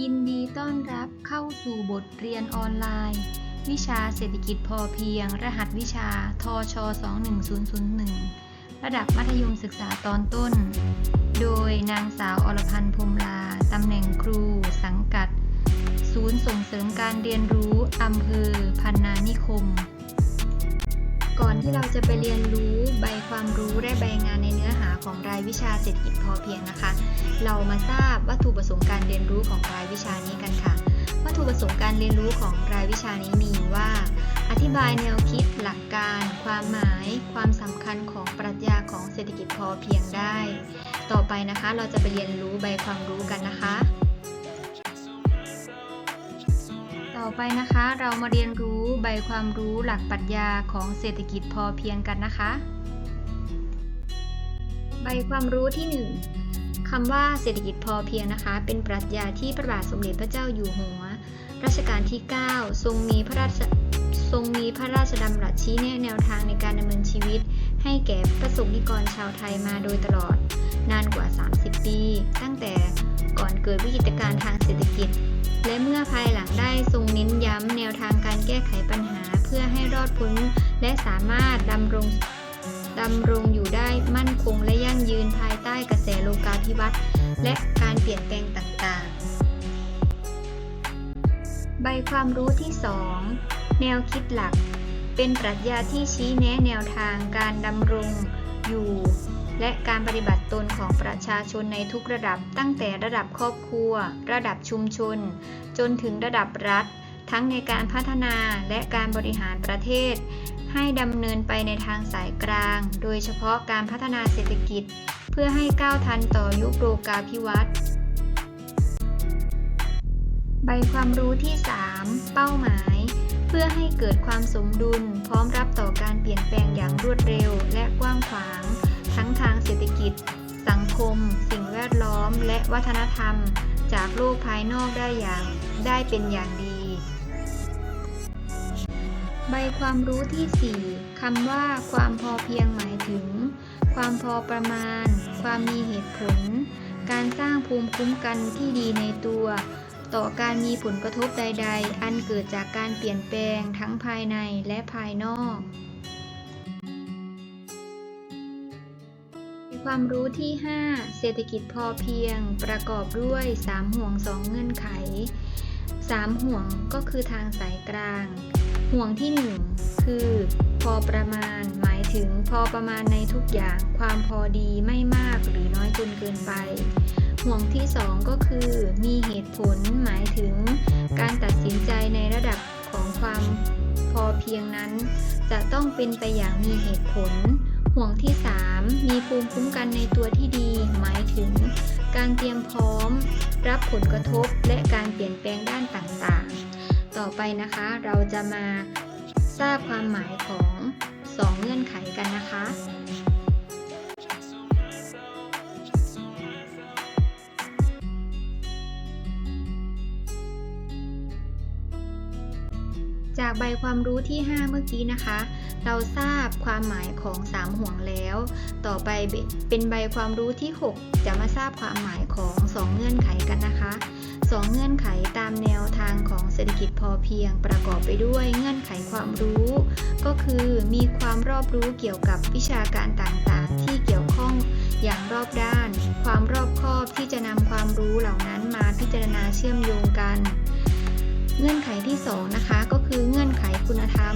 ยินดีต้อนรับเข้าสู่บทเรียนออนไลน์ วิชาเศรษฐกิจพอเพียง รหัสวิชา ทช 21001 ระดับมัธยมศึกษาตอนต้น โดยนางสาวอรพันธ์พรมลา ตำแหน่งครู สังกัด ศูนย์ส่งเสริมการเรียนรู้ อำเภอ พันนานิคม ก่อนที่เราจะไปเรียนรู้ใบความรู้และใบงานในเนื้อหาของรายวิชาเศรษฐกิจพอเพียงนะคะ เรามาทราบวัตถุประสงค์การเรียนรู้ของรายวิชานี้กันค่ะ วัตถุประสงค์การเรียนรู้ของรายวิชานี้มีว่า อธิบายแนวคิด หลักการ ความหมาย ความสำคัญของปรัชญาของเศรษฐกิจพอเพียงได้ ต่อไปนะคะเราจะไปเรียนรู้ใบความรู้กันนะคะ ต่อไปนะคะเรามาเรียนรู้ใบความรู้หลักปรัชญาของเศรษฐกิจพอเพียงกันนะคะ ใบความรู้ที่ 1คำว่าเศรษฐกิจพอเพียงนะคะ เป็นปรัชญาที่พระบาทสมเด็จพระเจ้าอยู่หัว รัชกาลที่ 9 ทรงมีพระราชทรงมีพระราชดำรัสชี้แนะแนวทางในการดำเนินชีวิต ให้แก่ประสบนิกรชาวไทยมาโดยตลอด นานกว่า 30 ปี ตั้งแต่ก่อนเกิดวิกฤตการณ์ทางเศรษฐกิจ และเมื่อภายหลังได้ทรง น้นย้ำแนวทางการแก้ไขปัญหาเพื่อให้รอดพ้นและสามารถดำรงดำรงอยู่ได้มั่นคงและยั่งยืนภายใต้กระแสโลกาภิวัตน์และการเปลี่ยนแปลงต่างๆ ใบความรู้ที่ 2 แนวคิดหลัก เป็นปรัชญาที่ชี้แนะแนวทางการดำรงอยู่ และการปฏิบัติตนของประชาชนในทุกระดับตั้งแต่ระดับครอบครัว ระดับชุมชน จนถึงระดับรัฐ ทั้งในการพัฒนาและการบริหารประเทศ ให้ดำเนินไปในทางสายกลาง โดยเฉพาะการพัฒนาเศรษฐกิจ เพื่อให้ก้าวทันต่อยุคโลกาภิวัตน์ใบความรู้ที่ 3 เป้าหมาย เพื่อให้เกิดความสมดุล พร้อมรับต่อการเปลี่ยนแปลงอย่างรวดเร็วและกว้างขวาง ทั้งทางเศรษฐกิจ สังคม สิ่งแวดล้อม และวัฒนธรรม จากโลกภายนอกได้อย่างได้เป็นอย่างดี ใบความรู้ที่ 4คำว่าความพอเพียงหมายถึง ความพอประมาณ ความมีเหตุผล การสร้างภูมิคุ้มกันที่ดีในตัว ต่อการมีผลกระทบใด ๆ อันเกิดจากการเปลี่ยนแปลงทั้งภายในและภายนอก ความรู้ที่ 5 เศรษฐกิจพอเพียง ประกอบด้วย 3 ห่วง 2 เงื่อนไข 3 ห่วงก็คือทางสายกลาง ห่วงที่ 1 คือ พอประมาณหมายถึงพอประมาณในทุกอย่าง ความพอดีไม่มากหรือน้อยจนเกินไป ห่วงที่ 2 ก็คือ มีเหตุผลหมายถึง การตัดสินใจในระดับของความพอเพียงนั้น จะต้องเป็นไปอย่างมีเหตุผล ห่วงที่ 3 มีภูมิคุ้มกันในตัวที่ดี หมายถึง การเตรียมพร้อม รับผลกระทบและการเปลี่ยนแปลงด้านต่างๆ ต่อไปนะคะเราจะมาทราบความหมายของ 2 เงื่อนไขกันนะคะ จากใบความรู้ที่ 5 เมื่อกี้นะคะ เราทราบความหมายของ 3 ห่วงแล้ว ต่อไปเป็นใบความรู้ที่ 6 จะมาทราบความหมายของ 2 เงื่อนไขกันนะคะ 2 เงื่อนไขตามแนวทางของเศรษฐกิจพอเพียง ประกอบไปด้วยเงื่อนไขความรู้ ก็คือมีความรอบรู้เกี่ยวกับวิชาการต่างๆ ที่เกี่ยวข้องอย่างรอบด้าน ความรอบคอบที่จะนำความรู้เหล่านั้นมาพิจารณาเชื่อมโยงกัน เงื่อนไขที่ 2 นะคะ ก็คือเงื่อนไขคุณธรรม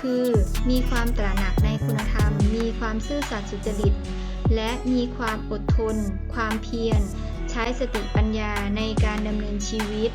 คือมีความตระหนักในคุณธรรม มีความซื่อสัตย์สุจริตและมีความอดทน ความเพียร ช้สติปัญญาในการดำเนินชีวิต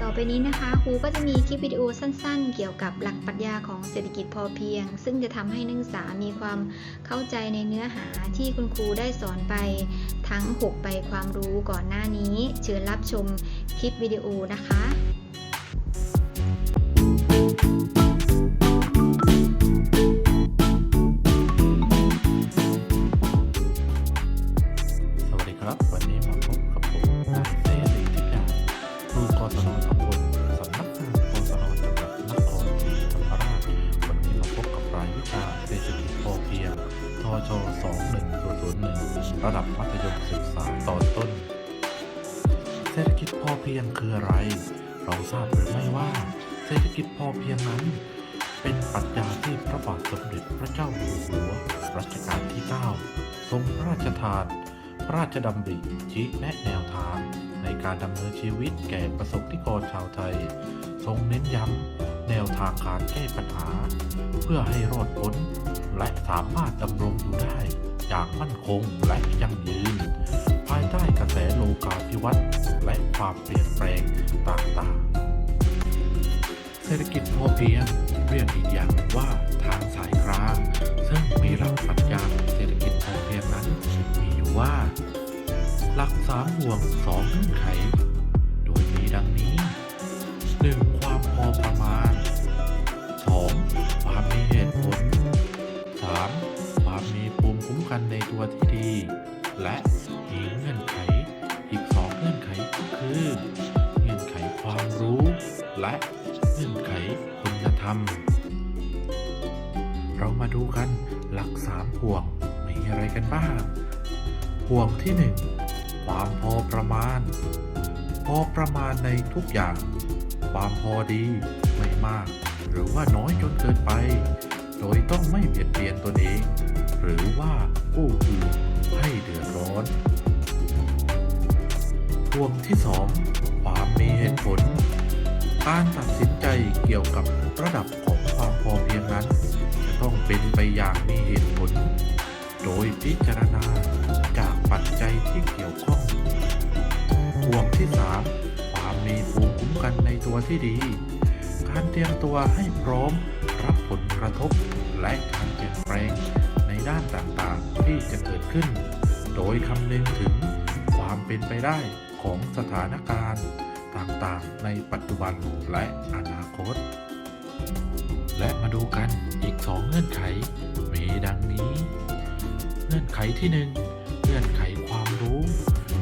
ต่อไปนี้นะคะครูก็จะมีคลิปวิดีโอสั้นๆ เกี่ยวกับหลักปรัชญาของเศรษฐกิจพอเพียง ซึ่งจะทำให้นักศึกษามีความเข้าใจในเนื้อหาที่คุณครูได้สอนไปทั้ง 6 ใบความรู้ก่อนหน้านี้ เชิญรับชมคลิปวิดีโอนะคะส ระดับมัธยมศึกษาตอนต้น เศรษฐกิจพอเพียงคืออะไร เราทราบหรือไม่ว่า เศรษฐกิจพอเพียงนั้น เป็นปรัชญาที่พระบาทสมเด็จพระเจ้าอยู่หัวรัชกาลที่ 9 ทรงพระราชทาน พระราชดำริชี้แนะแนวทาง ในการดำเนินชีวิตแก่ประสบนิกรชาวไทย ทรงเน้นย้ำแนวทางการแก้ปัญหา เพื่อให้รอดพ้นและสามารถดำรงอยู่ได้ อย่างมั่นคงและยั่งยืน ภายใต้กระแสโลกาภิวัตน์และความเปลี่ยนแปลงต่างๆ เศรษฐกิจพอเพียงเรียกอีกอย่างว่าทางสายกลาง ซึ่งมีหลักปรัชญาเศรษฐกิจพอเพียงนั้นมีอยู่ว่า หลักสามห่วงสองเงื่อนไข ในตัวที่ดี และมีเงื่อนไข อีกสองเงื่อนไขก็คือ เงื่อนไขความรู้ และเงื่อนไขคุณธรรม เรามาดูกันหลักสามห่วงมีอะไรกันบ้าง ห่วงที่หนึ่งความพอประมาณ พอประมาณในทุกอย่าง ความพอดีไม่มาก หรือว่าน้อยจนเกินไป โดยต้องไม่เบียดเบียนตนเอง หรือว่า ผู้อื่นให้เดือดร้อน ห่วงที่สองความมีเหตุผล การตัดสินใจเกี่ยวกับระดับของความพอเพียงนั้น จะต้องเป็นไปอย่างมีเหตุผล โดยพิจารณาจากปัจจัยที่เกี่ยวข้อง ห่วงที่3ความมีภูมิคุ้มกันในตัวที่ดี การเตรียมตัวให้พร้อมรับผลกระทบและการเปลี่ยนแปลง ด้านต่างๆที่จะเกิดขึ้น โดยคำนึงถึงความเป็นไปได้ของสถานการณ์ต่างๆ ในปัจจุบันและอนาคต และมาดูกันอีกสองเงื่อนไข มีดังนี้ เงื่อนไขที่หนึ่งเงื่อนไขความรู้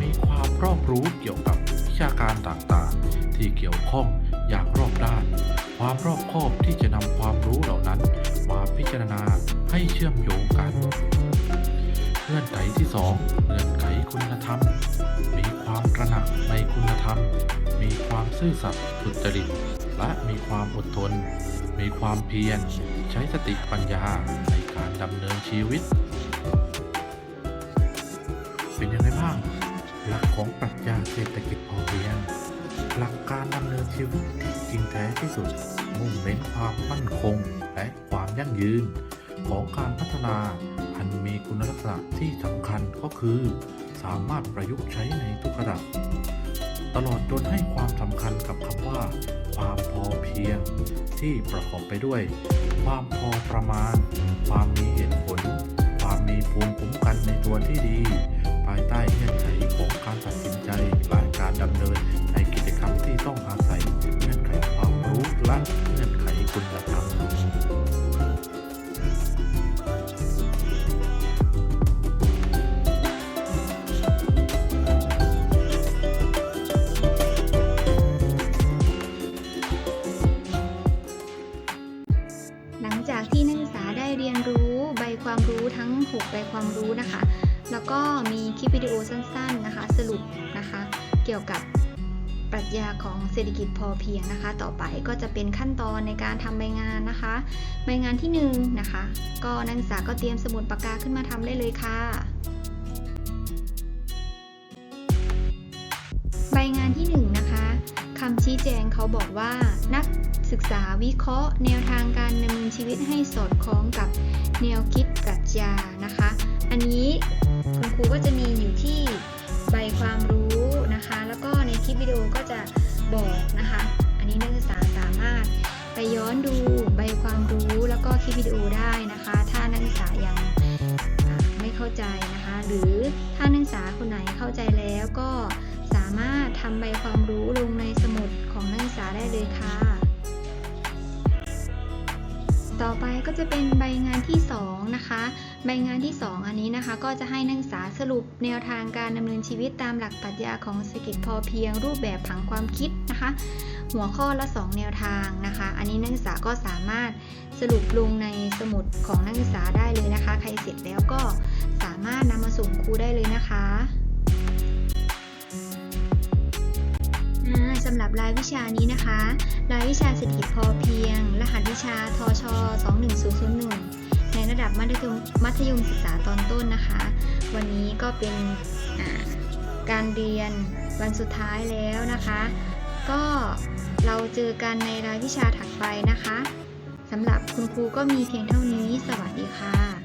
มีความรอบรู้เกี่ยวกับวิชาการต่างๆ ที่เกี่ยวข้องอย่างรอบด้าน ความรอบคอบที่จะนำความรู้เหล่านั้นมาพิจารณา ให้เชื่อมโยงกันเงื่อนไขที่สองเงื่อนไขคุณธรรม มีความตระหนักในคุณธรรม มีความซื่อสัตย์สุจริต และมีความอดทน มีความเพียร ใช้สติปัญญาในการดำเนินชีวิต เป็นยังไงบ้าง หลักของปรัชญาเศรษฐกิจพอเพียง หลักการดำเนินชีวิตที่จริงแท้ที่สุด มุ่งเน้นความมั่นคงและความยั่งยืน ของการพัฒนา อันมีคุณลักษณะที่สำคัญก็คือ สามารถประยุกต์ใช้ในทุกระดับ ตลอดจนให้ความสำคัญกับคำว่า ความพอเพียง ที่ประกอบไปด้วย ความพอประมาณ ความมี วิดีโอสั้นๆนะคะ สรุปนะคะ เกี่ยวกับปรัชญาของเศรษฐกิจพอเพียงนะคะ ต่อไปก็จะเป็นขั้นตอนในการทำใบงานนะคะใบงานที่1นงนะคะ ก็นักศึกษาก็เตรียมสมุดปากกาขึ้นมาทำได้เลยค่ะ ใบงานที่1นงนะคะคำชี้แจงเขาบอกว่านักศึกษาวิเคราะห์ แนวทางการดำเนินชีวิตให้สอดคล้องกับแนวคิดปรัชญานะคะ อันนี้ คุณครูก็จะมีอยู่ที่ใบความรู้นะคะ แล้วก็ในคลิปวิดีโอก็จะบอกนะคะ อันนี้นักศึกษาสามารถไปย้อนดูใบความรู้แล้วก็คลิปวิดีโอได้นะคะ ถ้านักศึกษายังไม่เข้าใจนะคะ หรือถ้านักศึกษาคนไหนเข้าใจแล้วก็สามารถทำใบความรู้ลงในสมุดของนักศึกษาได้เลยค่ะ ต่อไปก็จะเป็นใบงานที่ 2 นะคะ ใบงานที่ 2 อันนี้นะคะก็จะให้นักศึกษาสรุปแนวทางการดำเนินชีวิตตามหลักปรัชญาของเศรษฐกิจพอเพียง รูปแบบผังความคิดนะคะ หัวข้อละ 2 แนวทางนะคะ อันนี้นักศึกษาก็สามารถสรุปลงในสมุดของนักศึกษาได้เลยนะคะ ใครเสร็จแล้วก็สามารถนำมาส่งครูได้เลยนะคะสำหรับรายวิชานี้นะคะ รายวิชาเศรษฐกิจพอเพียง รหัสวิชาทช 21001 ในระดับมัธยมมัธยมศึกษาตอนต้นนะคะ วันนี้ก็เป็นการเรียนวันสุดท้ายแล้วนะคะ ก็เราเจอกันในรายวิชาถัดไปนะคะสำหรับคุณครูก็มีเพียงเท่านี้ สวัสดีค่ะ